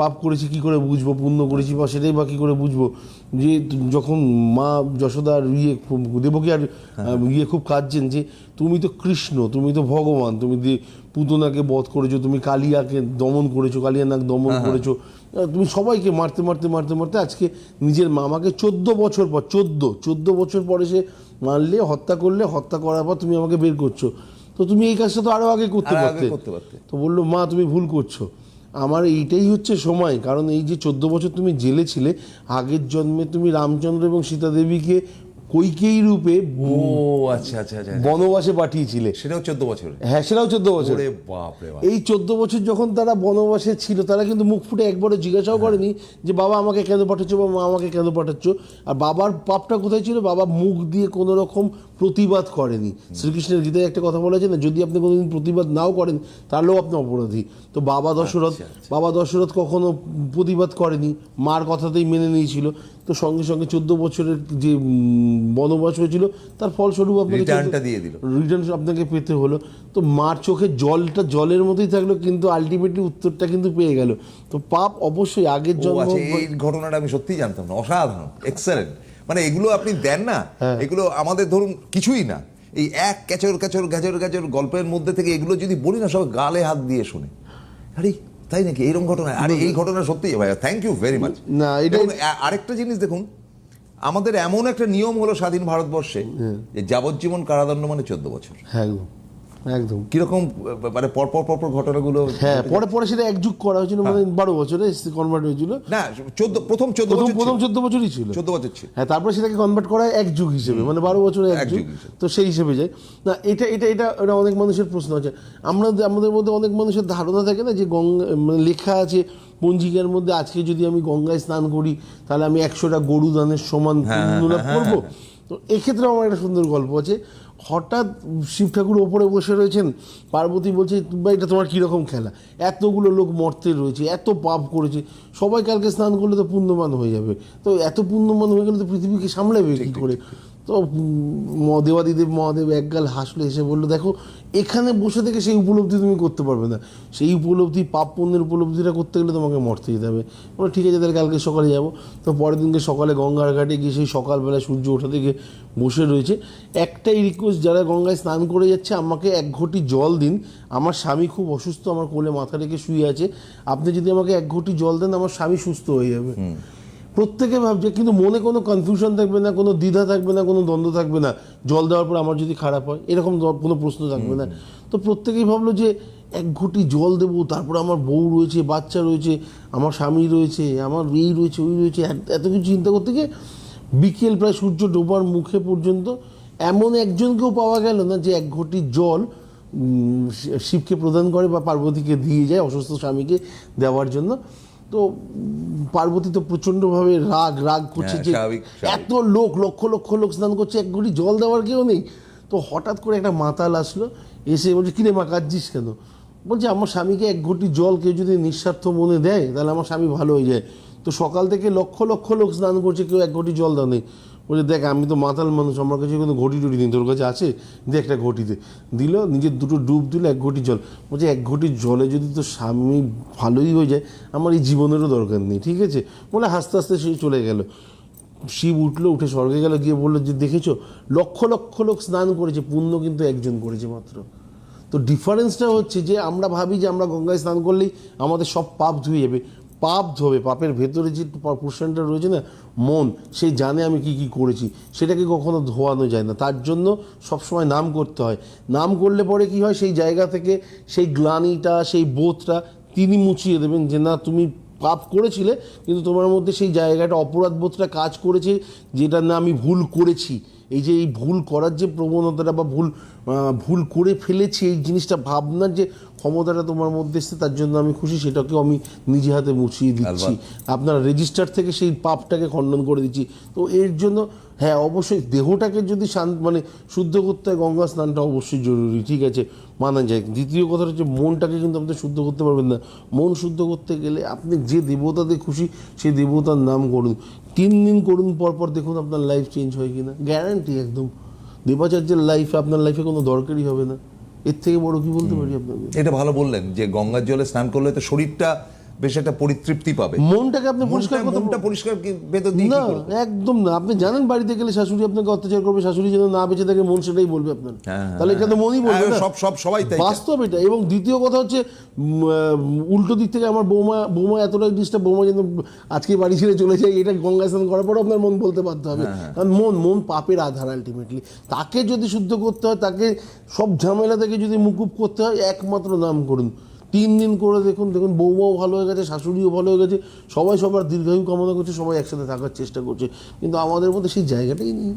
পাপ করেছি কি করে বুঝব? পুণ্য করেছি বা সেটাই বা কি করে বুঝব? যে যখন মা যশোদার ইয়ে দেবকী আর ইয়ে খুব কাঁদছেন যে তুমি তো কৃষ্ণ তুমি তো ভগবান তুমি যে পুতনাকে বধ করেছ তুমি কালিয়াকে দমন করেছ কালিয়া নাগ দমন করেছ তুমি সবাইকে মারতে মারতে মারতে মারতে আজকে নিজের মামাকে চোদ্দ বছর পর চোদ্দ চোদ্দ বছর পরে সে মারলে হত্যা করলে হত্যা করার পর তুমি আমাকে বের করছ। তো তুমি এই কাজটা তো আরও আগে করতে পারতে। করতে পারতে। তো বলল মা তুমি ভুল করছ। আমার এইটাই হচ্ছে সময়। কারণ এই যে চোদ্দ বছর তুমি জেলে ছিলে আগের জন্মে তুমি রামচন্দ্র এবং সীতা দেবীকে কৈকেয়ী রূপে ও আচ্ছা আচ্ছা আচ্ছা বনবাসে পাঠিয়েছিলে। সেটাও চোদ্দ বছর হ্যাঁ সেটাও চোদ্দ বছর ওরে রে বাপ। এই চোদ্দ বছর যখন তারা বনবাসে ছিল তারা কিন্তু মুখ ফুটে একবারও জিজ্ঞাসাও করেনি যে বাবা আমাকে কেন পাঠাচ্ছ? বা মা আমাকে কেন পাঠাচ্ছ? আর বাবার পাপটা কোথায় ছিল? বাবা মুখ দিয়ে কোনো রকম প্রতিবাদ করেনি। শ্রীকৃষ্ণের গীতায় একটা কথা বলা আছে না যদি আপনি কোনোদিন প্রতিবাদ নাও করেন তাহলেও আপনি অপরাধী। তো বাবা দশরথ বাবা দশরথ কখনো প্রতিবাদ করেনি মার কথাতেই মেনে নিয়েছিল। তো সঙ্গে সঙ্গে চোদ্দ বছরের যে বনবাস হয়েছিল তার ফলস্বরূপ আপনাকে রিটার্নটা দিয়ে দিল। রিটার্ন আপনাকে পেতে হলো। তো মার চোখে জলটা জলের মতোই থাকল কিন্তু আলটিমেটলি উত্তরটা কিন্তু পেয়ে গেল। তো পাপ অবশ্যই আগের জন্ম আচ্ছা এই ঘটনাটা আমি সত্যিই জানতাম না অসাধারণ এক্সেলেন্ট মানে এগুলো আপনি দেন না হ্যাঁ। এগুলো আমাদের ধরুন কিছুই না। এই এক ক্যাচর ক্যাচর ক্যাচর গ্যাচর গল্পের মধ্যে থেকে এগুলো যদি বলি না সব গালে হাত দিয়ে শুনে। আরে তাই নাকি? এইরকম ঘটনা? আরে এই ঘটনা সত্যি ভাই থ্যাংক ইউ ভেরি মাচ না, এটা- আরেকটা জিনিস দেখুন আমাদের এমন একটা নিয়ম হলো স্বাধীন ভারতবর্ষে যে যাবজ্জীবন কারাদণ্ড মানে চোদ্দ বছর। হ্যাঁ একদম একদম। কীরকম মানে পরপর পরপর ঘটনাগুলো হ্যাঁ পরে পরে সেটা এক যুগ করা হয়েছিল মানে বারো বছরে কনভার্ট হয়েছিল। না চোদ্দ প্রথম চোদ্দ বছর প্রথম চোদ্দ বছরই ছিল। চোদ্দ বছর ছিল। হ্যাঁ তারপরে সেটাকে কনভার্ট করা এক যুগ হিসেবে মানে বারো বছরে এক যুগ তো সেই হিসেবে যায়। না এটা এটা এটা এটা অনেক মানুষের প্রশ্ন আছে। আমরা আমাদের মধ্যে অনেক মানুষের ধারণা থাকে না যে গঙ্গা মানে লেখা আছে পঞ্জিকার মধ্যে আজকে যদি আমি গঙ্গায় স্নান করি তাহলে আমি একশোটা গরু দানের সমান পুণ্য লাভ করব। তো এক্ষেত্রে আমার একটা সুন্দর গল্প আছে। হঠাৎ শিব ঠাকুর ওপরে বসে রয়েছেন পার্বতী বলছে বা এটা তোমার কীরকম খেলা? এতগুলো লোক মর্তে রয়েছে এত পাপ করেছে সবাই কালকে স্নান করলে তো পুণ্যমান হয়ে যাবে। তো এত পুণ্যমান হয়ে গেলে তো পৃথিবীকে সামলাবে কী করে? তো উম, দেবাদিদেব মহাদেব একগাল হাসলে এসে বলল দেখো এখানে বসে থেকে সেই উপলব্ধি তুমি করতে পারবে না। সেই উপলব্ধি পাপ পুণ্যের উপলব্ধিটা করতে গেলে তোমাকে মরতে যেতে হবে। বলো ঠিক আছে তাহলে কালকে সকালে যাব। তো পরের দিনকে সকালে গঙ্গার ঘাটে গিয়ে সেই সকালবেলা সূর্য ওঠা থেকে বসে রয়েছে। একটাই রিকোয়েস্ট যারা গঙ্গায় স্নান করে যাচ্ছে আমাকে এক ঘটি জল দিন। আমার স্বামী খুব অসুস্থ আমার কোলে মাথা রেখে শুয়ে আছে। আপনি যদি আমাকে এক ঘটি জল দেন আমার স্বামী সুস্থ হয়ে যাবে। প্রত্যেকে ভাবছে, কিন্তু মনে কোনো কনফিউশন থাকবে না, কোনো দ্বিধা থাকবে না, কোনো দ্বন্দ্ব থাকবে না। জল দেওয়ার পর আমার যদি খারাপ হয়, এরকম কোনো প্রশ্ন থাকবে না। তো প্রত্যেকেই ভাবলো যে, এক ঘটি জল দেবো, তারপর আমার বউ রয়েছে, বাচ্চা রয়েছে, আমার স্বামী রয়েছে, আমার এই রয়েছে, ওই রয়েছে, এত- কিছু চিন্তা করতে গিয়ে বিকেল প্রায় সূর্য ডোবার মুখে পর্যন্ত এমন একজনকেও পাওয়া গেল না যে, এক ঘটি জল শিবকে প্রদান করে বা পার্বতীকে দিয়ে যায়, অসুস্থ স্বামীকে দেওয়ার জন্য। তো পার্বতী তো প্রচণ্ডভাবে রাগ রাগ করছে হ্যাঁ, যে। এত লোক লক্ষ লক্ষ লোক স্নান করছে এক গুটি জল দেওয়ার কেউ নেই। তো হঠাৎ করে একটা মাতাল আসলো এসে বলছে কিনে মা কাঁদছিস কেন? বলছে আমার স্বামীকে এক ঘটি জল কেউ যদি নিঃস্বার্থ মনে দেয় তাহলে আমার স্বামী ভালো হয়ে যায়। তো সকাল থেকে লক্ষ লক্ষ লোক স্নান করছে কেউ এক ঘটি জল দেওয়া নেই। বলছে, দেখ, আমি তো মাতাল মানুষ, আমার কাছে কিন্তু ঘটি টুটি নেই, তোর কাছে আছে? দে একটা ঘটিতে দিল, নিজের দুটো ডুব দিল, এক ঘটি জল। বলছে, এক ঘটি জলে যদি তোর স্বামী ভালোই হয়ে যায়, আমার এই জীবনেরও দরকার নেই, ঠিক আছে? বলে হাসতে হাসতে সে চলে গেল। শিব উঠল, উঠে স্বর্গে গেল, গিয়ে বলল যে, দেখেছ? লক্ষ লক্ষ লোক স্নান করেছে, পুণ্য কিন্তু একজন করেছে মাত্র। তো ডিফারেন্সটা হচ্ছে যে, আমরা ভাবি যে, আমরা গঙ্গায় স্নান করলেই আমাদের সব পাপ ধুয়ে যাবে। পাপ ধোবে, পাপের ভেতরে যে পোর্শনটা রয়েছে না, মন, সে জানে আমি কি কি করেছি। সেটাকে কখনো ধোয়ানো যায় না। তার জন্য সবসময় নাম করতে হয়। নাম করলে পরে কি হয়, সেই জায়গা থেকে সেই গ্লানিটা, সেই বোধটা তিনি মুছিয়ে দেবেন যে, না, তুমি পাপ করেছিলে, কিন্তু তোমার মধ্যে সেই জায়গাটা, অপরাধ বোধটা কাজ করেছে, যেটা না আমি ভুল করেছি। এই যে, এই ভুল করার যে প্রবণতাটা বা ভুল ভুল করে ফেলেছি, এই জিনিসটা, ভাবনার যে ক্ষমতাটা তোমার মধ্যে এসছে তার জন্য আমি খুশি সেটাকেও আমি নিজে হাতে মুছিয়ে দিচ্ছি। আপনার রেজিস্টার থেকে সেই পাপটাকে খণ্ডন করে দিচ্ছি। তো এর জন্য হ্যাঁ অবশ্যই দেহটাকে যদি শান্ত মানে শুদ্ধ করতে হয় গঙ্গা স্নানটা অবশ্যই জরুরি ঠিক আছে? মানা যায়। দ্বিতীয় কথা হচ্ছে মনটাকে কিন্তু আপনি শুদ্ধ করতে পারবেন না। মন শুদ্ধ করতে গেলে আপনি যে দেবতাতে খুশি সেই দেবতার নাম করুন। তিন দিন করুন পর পর দেখুন আপনার লাইফ চেঞ্জ হয় কিনা। গ্যারান্টি একদম। দেবাচার্যের লাইফে আপনার লাইফে কোনো দরকারই হবে না। এর থেকে বড় কি বলতে পারি আপনাকে? এটা ভালো বললেন যে গঙ্গার জলে স্নান করলে তো শরীরটা বেশ একটা পরিতৃপ্তি পাবে। মনটাকে আপনি পরিষ্কার মনটা করতে মনটা পরিষ্কার ভেতর দিয়ে না একদম না। আপনি জানেন বাড়িতে গেলে শাশুড়ি আপনাকে অত্যাচার করবে শাশুড়ি যেন না বেঁচে থাকে মন সেটাই বলবে আপনার। হ্যাঁ, তাহলে এটা তো মনই বলবে হ্যাঁ, না? সব সব সবাই তাই বাস্তব এটা। এবং দ্বিতীয় কথা হচ্ছে উল্টো দিক থেকে আমার বৌমা বৌমা এতটাই ডিস্টার্ব বৌমা যেন আজকে বাড়ি ছেড়ে চলে যায় এটা গঙ্গা স্নান করার পর আপনার মন বলতে বাধ্য হবে। হ্যাঁ, কারণ মন মন পাপের আধার আলটিমেটলি তাকে যদি শুদ্ধ করতে হয় তাকে সব ঝামেলা থেকে যদি মুকুব করতে হয় একমাত্র নাম করুন। তিন দিন করে দেখুন দেখুন বৌমাও ভালো হয়ে গেছে, শাশুড়িও ভালো হয়ে গেছে, সবাই সবার দীর্ঘায়ু কামনা করছে, সবাই একসাথে থাকার চেষ্টা করছে। কিন্তু আমাদের মধ্যে সেই জায়গাটাই নেই।